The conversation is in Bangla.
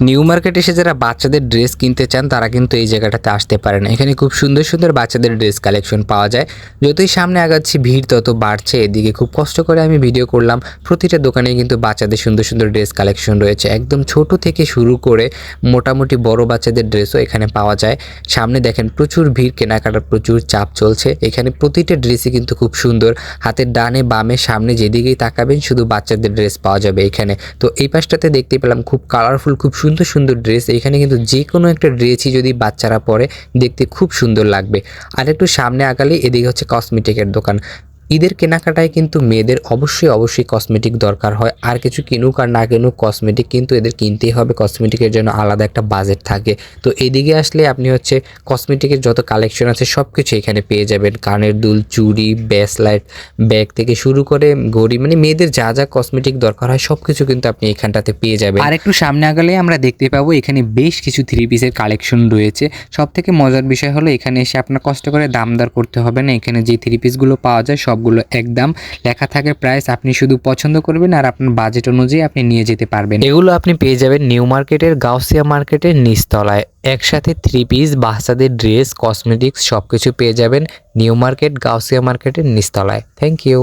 নিউ মার্কেট এসে যারা বাচ্চাদের ড্রেস কিনতে চান, তারা কিন্তু এই জায়গাটাতে আসতে পারেন এখানে খুব সুন্দর সুন্দর বাচ্চাদের ড্রেস কালেকশন পাওয়া যায়। যতই সামনে আগাচ্ছি, ভিড় তত বাড়ছে। এদিকে খুব কষ্ট করে আমি ভিডিও করলাম। প্রতিটা দোকানে কিন্তু বাচ্চাদের সুন্দর সুন্দর ড্রেস কালেকশন রয়েছে। একদম ছোট থেকে শুরু করে মোটামুটি বড় বাচ্চাদের ড্রেসও এখানে পাওয়া যায়। সামনে দেখেন, প্রচুর ভিড়, কেনাকাটার প্রচুর চাপ চলছে। এখানে প্রতিটা ড্রেসই কিন্তু খুব সুন্দর। হাতের ডানে, বামে, সামনে যেদিকেই তাকাবেন, শুধু বাচ্চাদের ড্রেস পাওয়া যাবে এখানে। তো এই পাশটাতে দেখতে পেলাম, খুব কালারফুল খুব সুন্দর সুন্দর ড্রেস এখানে কিন্তু যে কোনো একটা ড্রেসই যদি বাচ্চারা পরে, দেখতে খুব সুন্দর লাগবে। আর একটু সামনে আগালে এদিকে হচ্ছে কসমেটিকের দোকান। ঈদের কেনাকাটায় কিন্তু মেয়েদের অবশ্যই অবশ্যই কসমেটিক দরকার হয়। আর কিছু কিনুক আর না কিনুক কসমেটিক কিন্তু এদের কিনতেই হবে। কসমেটিকের জন্য আলাদা একটা বাজেট থাকে। তো এদিকে আসলে আপনি হচ্ছে কসমেটিকের যত কালেকশন আছে সব কিছু এখানে পেয়ে যাবেন। কানের দুল, চুড়ি ব্যাসলাইট ব্যাগ থেকে শুরু করে ঘড়ি মানে মেয়েদের যা যা কসমেটিক দরকার হয় সব কিছু কিন্তু আপনি এখানটাতে পেয়ে যাবেন। আর একটু সামনে আগালে আমরা দেখতে পাবো, এখানে বেশ কিছু থ্রি পিসের কালেকশন রয়েছে। সব থেকে মজার বিষয় হলো, এখানে এসে আপনার কষ্ট করে দাম দর করতে হবে না। এখানে যে থ্রি পিসগুলো পাওয়া যায় সবগুলো একদম। লেখা থাকে প্রাইস আপনি শুধু পছন্দ করবেন আর আপনার বাজেট অনুযায়ী আপনি নিয়ে যেতে পারবেন। এগুলো আপনি পেয়ে যাবেন নিউ মার্কেটের, গাউসিয়া মার্কেটের নিচতলায়। একসাথে থ্রি পিস বাচ্চাদের ড্রেস কসমেটিক্স সব কিছু পেয়ে যাবেন নিউ মার্কেট, গাউসিয়া মার্কেটের নিচতলায়। Thank you